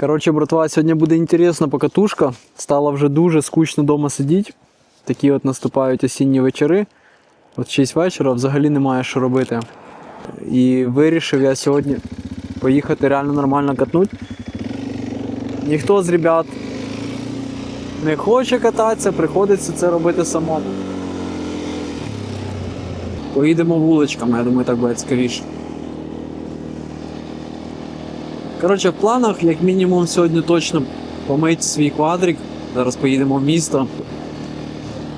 Коротше, братва, сьогодні буде інтересна покатушка. Стало вже дуже скучно вдома сидіти. Такі от наступають осінні вечори. От 6 вечора взагалі немає що робити. І вирішив я сьогодні поїхати реально нормально катнути. Ніхто з ребят не хоче кататися, приходиться це робити самому. Поїдемо вуличками, я думаю, так буде цікавіше. Коротше, в планах, як мінімум, сьогодні точно помити свій квадрик. Зараз поїдемо в місто.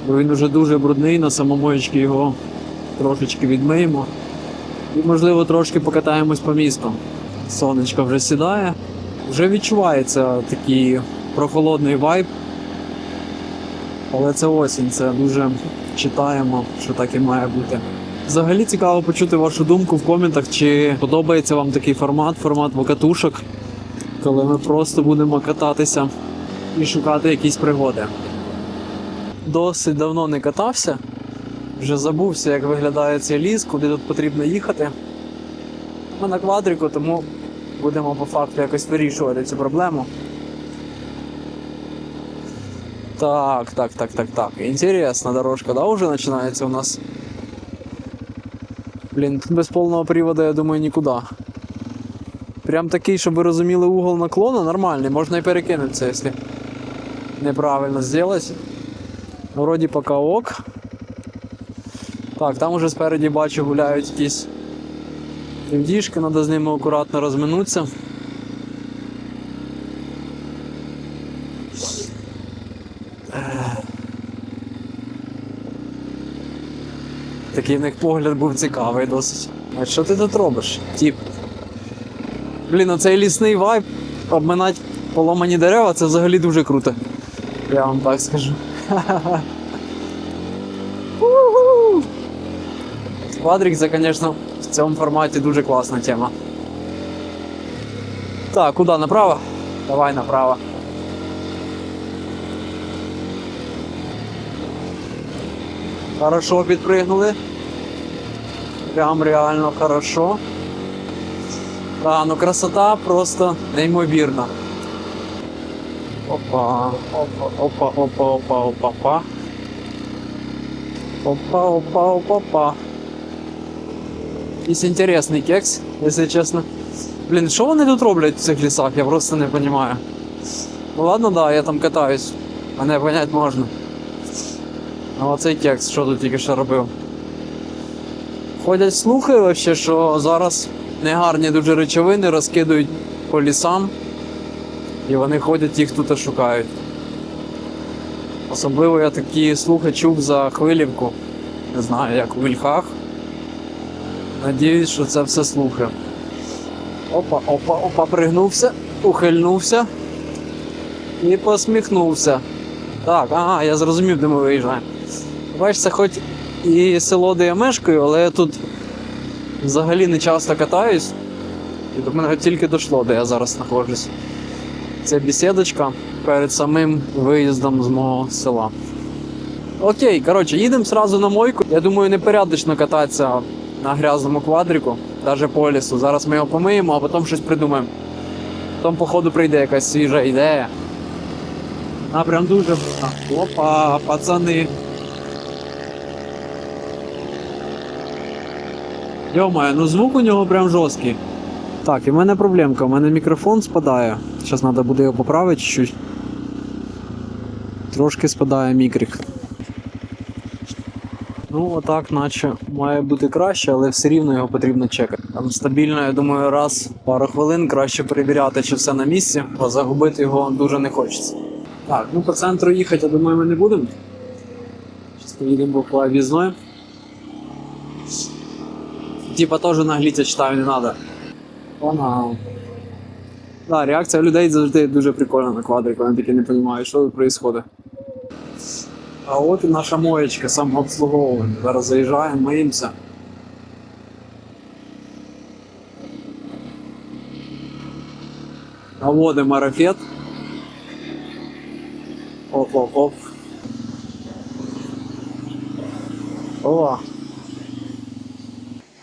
Бо він вже дуже брудний, на самомоєчки його трошечки відмиємо. І, можливо, трошки покатаємось по місту. Сонечко вже сідає. Вже відчувається такий прохолодний вайб. Але це осінь, це дуже читаємо, що так і має бути. Взагалі цікаво почути вашу думку в коментах, чи подобається вам такий формат, формат покатушок, коли ми просто будемо кататися і шукати якісь пригоди. Досить давно не катався, вже забувся, як виглядає цей ліс, куди тут потрібно їхати. Ми на квадрику, тому будемо по факту якось вирішувати цю проблему. Так, так, так, так, так. Интересна дорожка, да, уже начинается у нас. Блін, тут без повного привода, я думаю, нікуди. Прям такий, щоб ви розуміли угол наклону, нормальний, можна і перекинутися, якщо неправильно зробити. Вроді поки ок. Так, там уже спереді бачу гуляють якісь Дівдішки, треба з ними акуратно розминутися. Такий в них погляд був цікавий досить. А що ти тут робиш? Тіп. Блін, оцей лісний вайб, обминати поломані дерева, це взагалі дуже круто. Я вам так скажу. Квадрик це, звісно, в цьому форматі дуже класна тема. Так, куди? Направо? Давай направо. Хорошо підпригнули. Прям реально хорошо. Да, ну красота просто неймовірна. Опа, опа, опа, опа, опа, опа. Опа, опа, опа, опа. Якийсь інтересний кекс, якщо чесно. Блін, що вони тут роблять в цих лісах, я просто не розумію. Ну ладно, да, я там катаюсь. Мене понять можна. А оцей кекс, що тут тільки що робив. Ходять слухи, вообще, що зараз негарні дуже речовини розкидують по лісам. І вони ходять їх тут шукають. Особливо я такі слухи чув за хвилівку. Не знаю, як у вільхах. Надіюсь, що це все слухи. Опа, опа, опа, пригнувся, ухильнувся і посміхнувся. Так, ага, я зрозумів, де ми виїжджаємо. Бачиш, це хоч і село, де я мешкаю, але я тут взагалі не часто катаюсь. І до мене тільки дійшло, де я зараз знаходжусь. Це бесідочка перед самим виїздом з мого села. Окей, коротше, їдемо одразу на мойку. Я думаю, непорядочно кататися на грязному квадрику, навіть по лісу. Зараз ми його помиємо, а потім щось придумаємо. Потім, походу, прийде якась свіжа ідея. А прям дуже. Опа, пацани. Йомаю, ну звук у нього прям жорсткий. Так, і в мене проблемка, у мене мікрофон спадає. Зараз треба буде його поправити чуть-чуть. Трошки спадає мікрик. Ну, отак, наче має бути краще, але все рівно його потрібно чекати. Там стабільно, я думаю, раз пару хвилин краще перевіряти, чи все на місці, бо загубити його дуже не хочеться. Так, ну по центру їхати, я думаю, ми не будемо. Зараз поїдемо по об'їзної. Типа теж нагліться читаю, не треба. Вона. Да, реакція людей завжди дуже прикольна на квадрику, вони таки не розуміють, що тут відбувається. А от і наша моєчка самообслуговування. Зараз заїжджаємо, миємося. Наводимо марафет. Оп-оп-оп. О!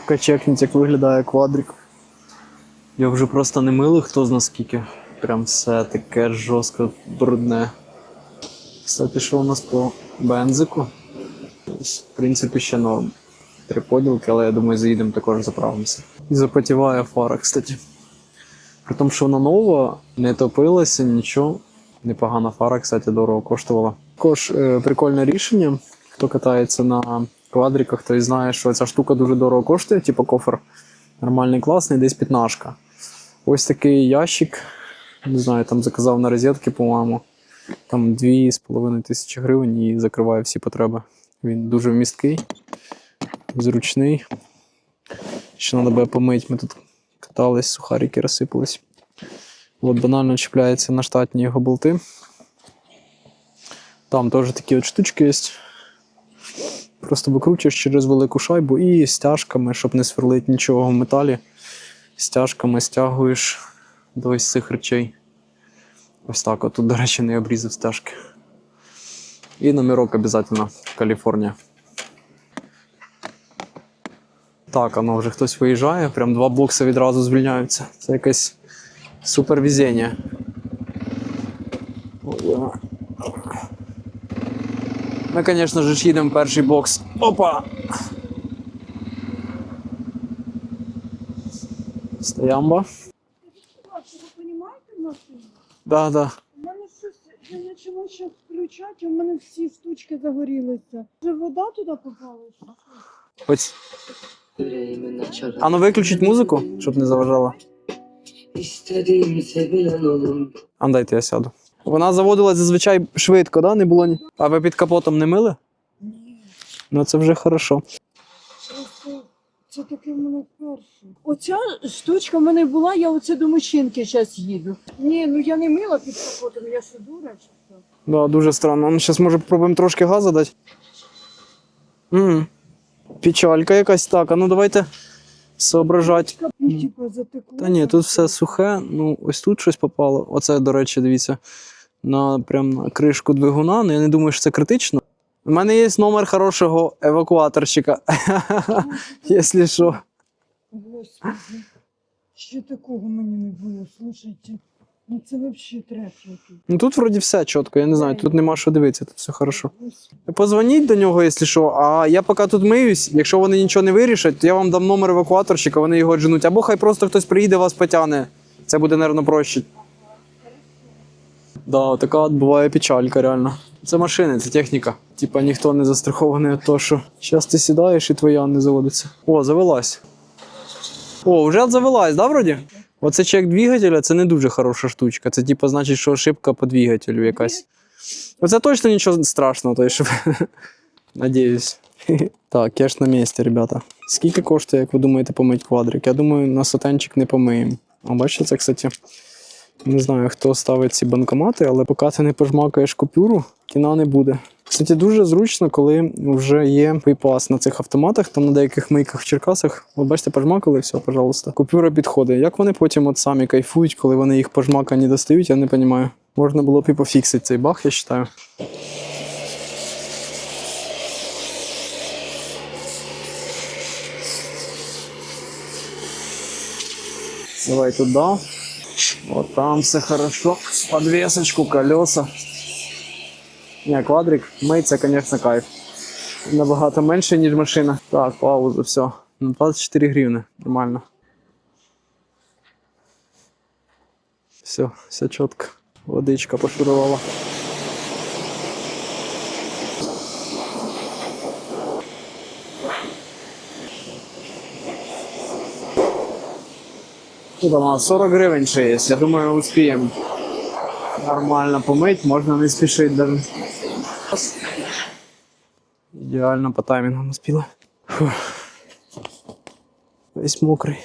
Поки чекніть, як виглядає квадрик. Я вже просто не милий, хто зна скільки. прям все таке жорстко брудне. Кстати, що у нас по бензику? В принципі, ще норм. Три поділки, але я думаю, заїдемо також заправимося. І запотіває фара, кстати. При тому, що вона нова, не топилася, нічого. Непогана фара, кстати, дорого коштувала. Також е, прикольне рішення. Хто катається на квадриках, той знає, що ця штука дуже дорого коштує, типу кофер. Нормальний, класний, десь п'ятнашка. Ось такий ящик. Не знаю, там заказав на розетки, по-моєму. Там 2,5 тисячі гривень і закриває всі потреби. Він дуже вмісткий, зручний. Ще треба буде помити. Ми тут катались, сухарики розсипались. От банально чіпляється на штатні його болти. Там теж такі от штучки є. Просто викручуєш через велику шайбу і стяжками, щоб не сверлити нічого в металі. Стяжками стягуєш до ось цих речей. Ось так. От тут, до речі, не обрізав стяжки. І номерок обов'язково Каліфорнія. Так, воно вже хтось виїжджає, прям два бокси відразу звільняються. Це якесь супервезення. Ми, звісно ж, їдемо в перший бокс. Опа! Стоямба. Да, да. У мене щось, я почала щось включати, у мене всі штучки загорілися. Вже вода туди попала? Yüreğime А ну виключіть музику, щоб не заважала. İstediğim sevilen olun А дайте я сяду. Вона заводилась зазвичай швидко, да? Не було ні. А ви під капотом не мили? Ні. Ну це вже хорошо. Це таке в мене перше. Оця штучка в мене була, я оце до мужчинки зараз їду. Ні, ну я не мила під капотом, я що дура чи що? Да, дуже странно. Ну, зараз може попробуємо трошки газу дати. М. Печалька якась так. А ну давайте соображати. Та ні, тут все сухе. Ну, ось тут щось попало. Оце, до речі, дивіться, на, прям на кришку двигуна. Ну, я не думаю, що це критично. У мене є номер хорошого евакуаторщика. Якщо що. Господи, ще такого мені не було, слушайте. Ну це взагалі треш який. Ну тут вроді все чітко, я не знаю, тут нема що дивитися, тут все хорошо. Позвоніть до нього, якщо що. А я поки тут миюсь, якщо вони нічого не вирішать, то я вам дам номер евакуаторщика, вони його дженуть. Або хай просто хтось приїде, вас потягне. Це буде, мабуть, проще. Да, така от буває печалька, реально. Це машини, це техніка. Типа ніхто не застрахований від того, що зараз ти сідаєш і твоя не заводиться. О, завелась. О, вже завелась, да, вроді? Оце чек двигателя це не дуже хороша штучка. Це типа значить, що ошибка по двигателю якась. Оце точно нічого страшного, то що. Надіюсь. Так, кеш на місці, ребята. Скільки коштує, як ви думаєте, помить квадрик? Я думаю, на сотенчик не помиємо. А бачите, це, кстати, не знаю, хто ставить ці банкомати, але поки ти не пожмакаєш купюру, кіна не буде. Кстати, дуже зручно, коли вже є PayPass на цих автоматах, там на деяких мийках в Черкасах. От бачите, пожмакали, все, пожалуйста. Купюра підходить. Як вони потім от самі кайфують, коли вони їх пожмакані достають, я не розумію. Можна було б і пофіксити цей баг, я вважаю. Давай туда. Вот там все хорошо. Подвесочку, колеса. Не, квадрик. Миться, конечно, кайф. Набагато менше, ніж машина. Так, пауза, все. Ну, 24 гривни. Нормально. Все, все чітко. Водичка пошурувала. У 40 гривень ще є. Я думаю, успіємо нормально помить, можна не спішити даже. Ідеально по таймінгу наспіла. Весь мокрий.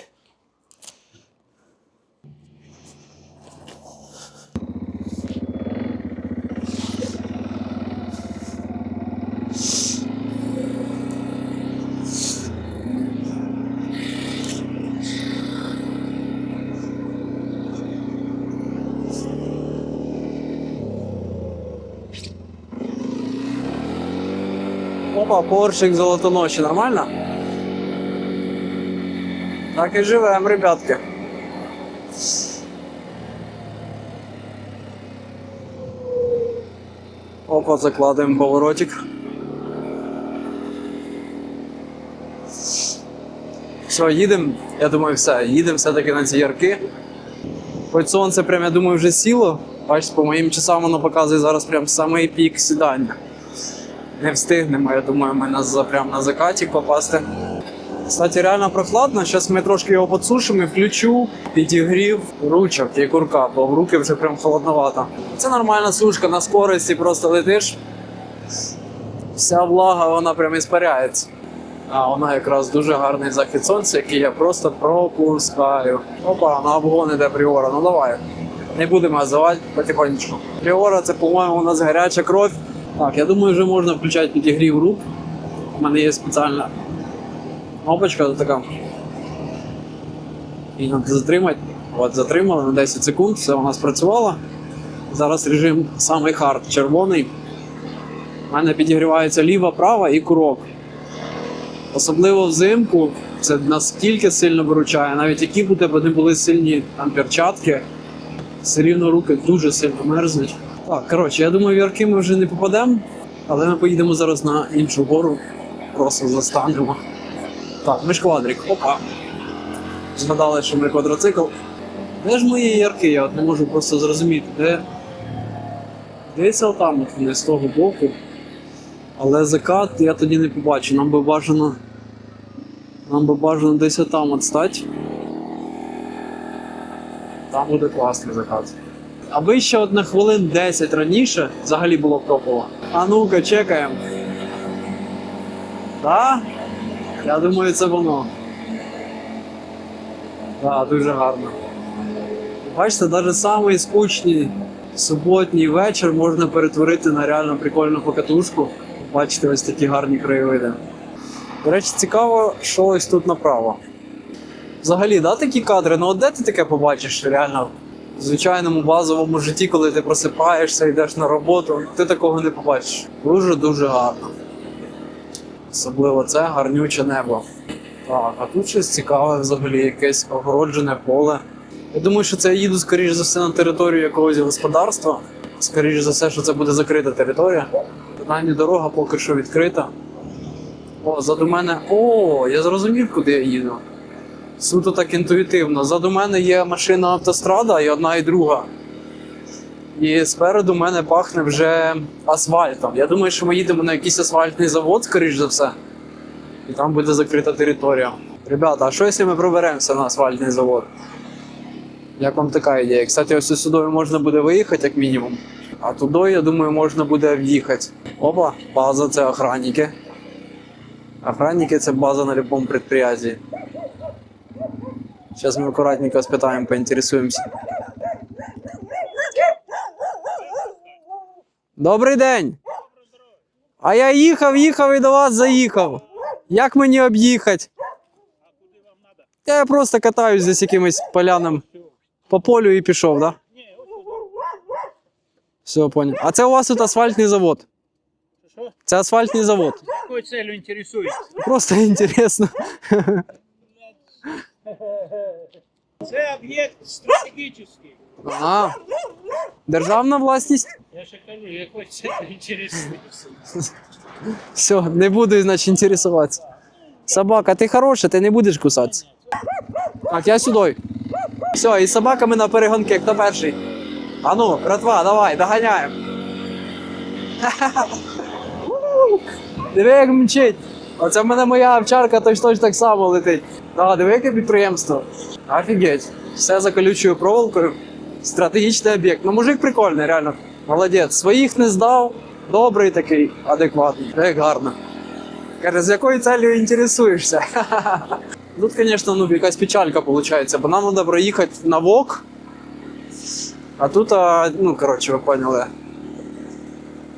О, золотоночі, нормально? Так і живемо, ребятки. Опа, закладаємо поворотик. Все, їдемо, я думаю, все, їдемо все-таки на ці ярки. Хоч сонце прям, я думаю, вже сіло. Бачите, по моїм часам воно показує зараз прям самий пік сідання. Не встигнемо, я думаю, ми на, за- прям на закаті попасти. Кстати, реально прохладно. Зараз ми трошки його підсушимо і включу, підігрів ручок і курка, бо в руки вже прям холодновато. Це нормальна сушка на скорості, просто летиш. Вся влага, вона прям іспаряється. А вона якраз дуже гарний захід сонця, який я просто пропускаю. Опа, на обгон іде Пріора. Ну давай. Не будемо газувати потихонечку. Пріора це, по-моєму, у нас гаряча кров. Так, я думаю, вже можна включати підігрів рук. У мене є спеціальна кнопочка така. І треба затримати. От, затримали на 10 секунд, все у нас працювало. Зараз режим самий хард, червоний. У мене підігрівається ліва, права і курок. Особливо взимку це настільки сильно виручає, навіть які б у тебе не були сильні там перчатки, все рівно руки дуже сильно мерзнуть. Так, коротше, я думаю, в ярки ми вже не попадемо, але ми поїдемо зараз на іншу гору, просто застанемо. Так, ми ж квадрик, опа. Згадали, що ми квадроцикл. Де ж мої ярки? Я от не можу просто зрозуміти, де. Десь там от вони з того боку. Але закат я тоді не побачу. Нам би бажано. Нам би бажано десь там от стати. Там буде класний закат. Аби ще от на хвилин 10 раніше взагалі було топово. А ну-ка, чекаємо. Так? Я думаю, це воно. Так, дуже гарно. Бачите, навіть самий скучний суботній вечір можна перетворити на реально прикольну покатушку. Бачите, ось такі гарні краєвиди. До речі, цікаво, що ось тут направо. Взагалі, да, такі кадри? Ну от де ти таке побачиш реально в звичайному базовому житті, коли ти просипаєшся, йдеш на роботу, ти такого не побачиш. Дуже-дуже гарно. Особливо це гарнюче небо. Так, а тут щось цікаве взагалі, якесь огороджене поле. Я думаю, що це я їду, скоріш за все, на територію якогось господарства. Скоріш за все, що це буде закрита територія. Принаймні дорога поки що відкрита. О, ззаду мене. О, я зрозумів, куди я їду. Суто так інтуїтивно. Ззаду мене є машина автострада і одна і друга. І спереду мене пахне вже асфальтом. Я думаю, що ми їдемо на якийсь асфальтний завод, скоріш за все. І там буде закрита територія. Ребята, а що якщо ми проберемося на асфальтний завод? Як вам така ідея? Кстати, ось сюди можна буде виїхати, як мінімум. А туди, я думаю, можна буде в'їхати. Опа, база це охранники. Охранники це база на будь-якому підприємстві. Зараз ми акуратненько спитаємо, поінтересуємося. Добрий день! А я їхав, їхав і до вас заїхав. Як мені об'їхати? Та я просто катаюсь десь якимось полянам по полю і пішов, да? Все, понял. А це у вас тут асфальтний завод? Це асфальтний завод. Какой целью интересуешься? Просто інтересно. Це об'єкт стратегічний. А, державна власність? Я ще кажу, якою целью интересуешься? Все, не буду, значить, інтересуватися. Собака, ти хороша, ти не будеш кусатися. Так, я сюди. Все, і з собаками на перегонки, хто перший? А ну, братва, давай, доганяємо. Диви, як мчить. Оце в мене моя овчарка точно так само летить. Да, диви, яке підприємство. Офігеть. Все за колючою проволокою. Стратегічний об'єкт. Ну, мужик прикольний, реально. Молодець. Своїх не здав. Добрий такий, адекватний. Як гарно. Каже, з якою целью інтересуєшся? Тут, звісно, ну, якась печалька виходить, бо нам треба проїхати на ВОК. А тут, ну, коротше, ви поняли.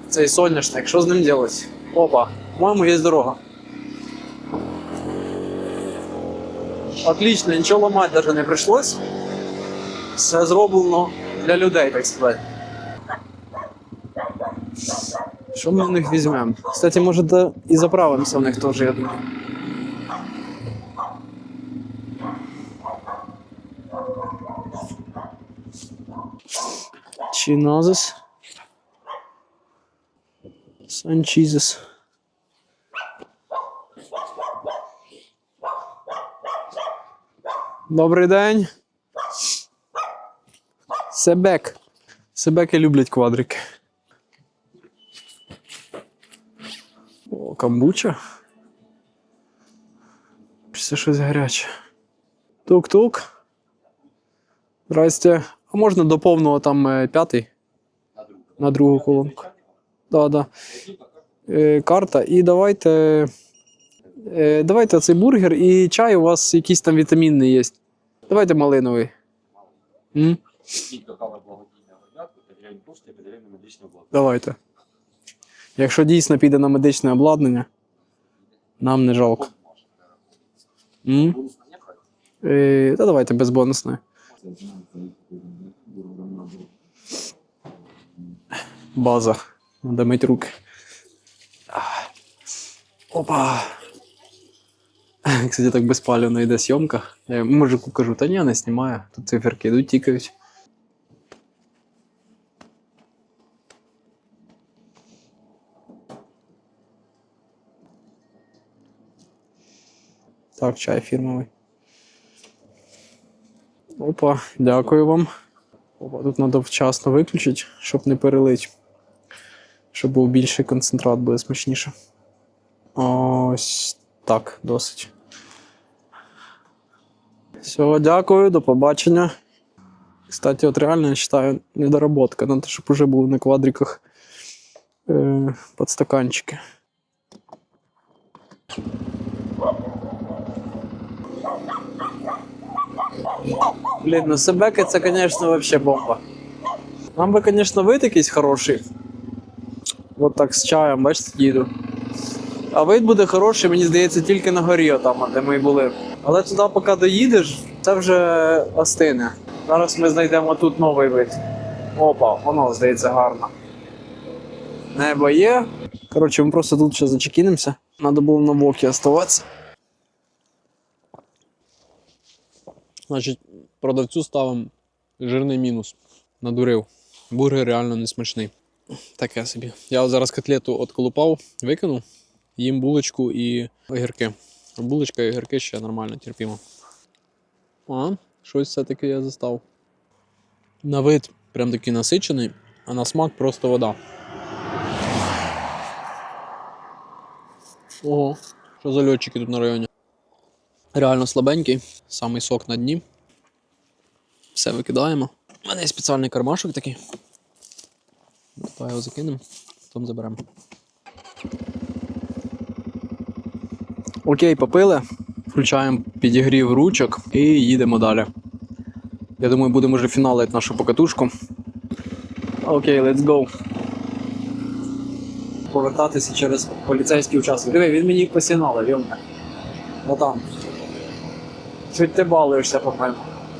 Цей соняшник, що з ним робити? Опа, по-моєму, є дорога. Отлично, нічого ламати навіть не прийшлось. Все зроблено для людей, так сказати. Що ми в них візьмемо? Кстати, може да і заправимося в них теж, я думаю. Чинозис. Санчізес. Добрий день. Себек. Себеки люблять квадрики. О, камбуча. Це щось гаряче. Тук-тук. Здрасте. А можна до повного там е, п'ятий? На другу колонку. Да, да. Е, карта. І давайте. Е, давайте цей бургер і чай у вас якийсь там вітамінний є. Давайте малиновий. М? Тільки кава благодійного порядку, перевіряємо кошти і перевіряємо медичне обладнання. Давайте. Якщо дійсно піде на медичне обладнання, нам не жалко. М? Е, та давайте без бонусної. База. Надо мить руки. Опа. Кстати, так безпалівно йде зйомка. Я мужику кажу, та ні, не знімаю. Тут циферки йдуть, тікають. Так, чай фірмовий. Опа, дякую вам. Опа, тут треба вчасно виключити, щоб не перелити. Щоб був більший концентрат, буде смачніше. Ось так, досить. Все, дякую, до побачення. Кстати, от реально я вважаю недоработка. Надо, щоб уже були на квадриках е, подстаканчики. Блін, ну себеки це, звісно, вообще бомба. Нам би, звісно, вид якийсь хороший. От так з чаєм, бачите, їду. А вид буде хороший, мені здається, тільки на горі, там, де ми були. Але туди, поки доїдеш, це вже остине. Зараз ми знайдемо тут новий вид. Опа, воно здається гарно. Небо є. Коротше, ми просто тут ще зачекінемося. Надо було на бокі оставатися. Значить, продавцю ставимо жирний мінус. Надурив. Бургер реально не смачний. Таке собі. Я зараз котлету отколупав, викинув, їм булочку і огірки. Булочка і огірки ще нормально терпімо. А, щось все-таки я застав. На вид прям такий насичений, а на смак просто вода. Ого, що за льотчики тут на районі? Реально слабенький, самий сок на дні. Все викидаємо. У мене є спеціальний кармашок такий. Давай його закинемо, потім заберемо. Окей, попили. Включаємо підігрів ручок і їдемо далі. Я думаю, будемо вже фіналити нашу покатушку. Окей, let's go. Повертатися через поліцейський участок. Диви, він мені посінали, Вілка. Отам. Чуть ти балуєшся, по-моєму.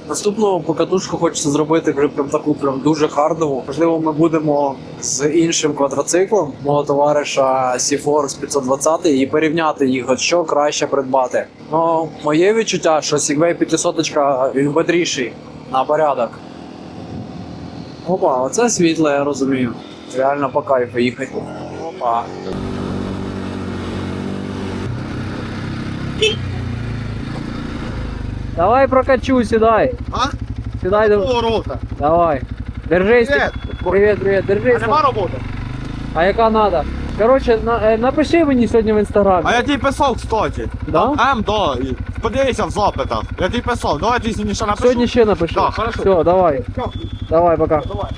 Наступну покатушку хочеться зробити вже прям таку прям дуже хардову. Можливо, ми будемо з іншим квадроциклом мого товариша Сіфорс 520 і порівняти їх, от що краще придбати. Ну, моє відчуття, що Segway 500 він бодріший на порядок. Опа, оце світло, я розумію. Реально по кайфу їхати. Опа. Давай прокачу, сідай. А? Сідай, до Ворота. давай. Держись. Привет. привет, привет. держись. А нема роботи? А яка надо? Короче, на, е, напиши мені сьогодні в інстаграмі. А я тобі писав, кстати. Да? М, да. Подивися в запитах. Я тобі писав. Давай ти сьогодні ще напишу. Сьогодні ще напиши. Да, хорошо. Все, давай. Давай, пока. Давай.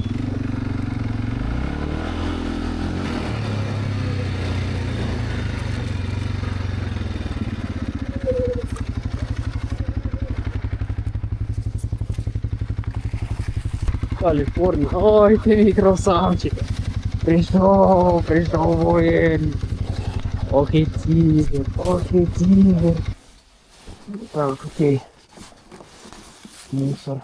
Каліфорнія. Ой, ти мій красавчик. Прийшов, прийшов воїн. Ох і тігр, ох і тігр. Так, окей. Мусор.